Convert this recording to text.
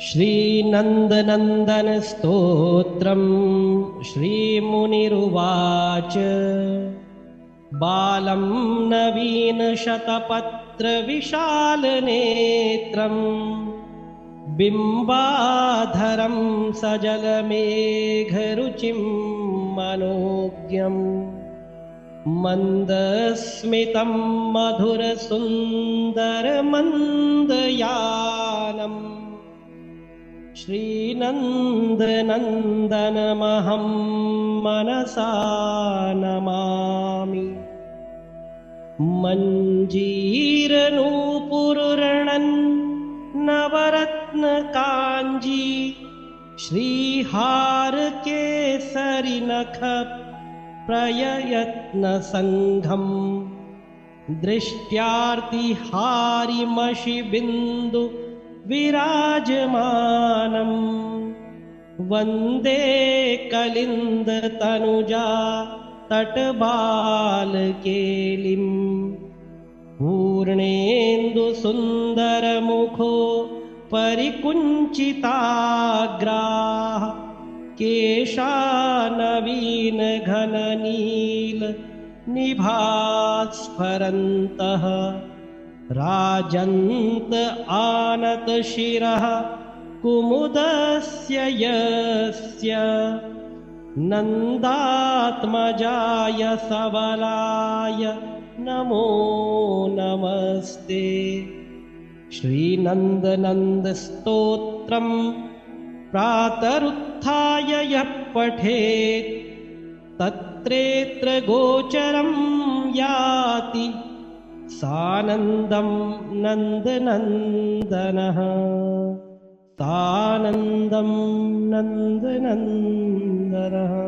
श्रीनन्दनन्दनस्तोत्रम् श्रीमुनिरुवाच। बालं नवीनशतपत्रविशालनेत्रम् बिम्बाधरं सजलमेघरुचिं मनोज्ञम् मन्दस्मितं मधुरसुन्दरमन्दयानम् श्रीनन्दनन्दनमहं मनसा नमामि। मञ्जीरनूपुररणन् नवरत्नकाञ्जी श्रीहारकेसरिनख प्रययत्नसङ्घम् दृष्ट्यार्तिहारिमषिबिन्दु विराजमानम् वन्दे कलिन्दतनुजा तटबालकेलिम् पूर्णेन्दुसुन्दरमुखो परिकुञ्चिताग्राः। केशानवीनघननील निभास्फरन्तः राजन्त आनतशिरः कुमुदस्य यस्य नन्दात्मजाय सबलाय नमो नमस्ते। श्रीनन्दनन्दस्तोत्रम् प्रातरुत्थाय यः पठेत् तत्रेत्र गोचरं याति सानन्दं नन्दनन्दनः। सानन्दं नन्दनन्दनः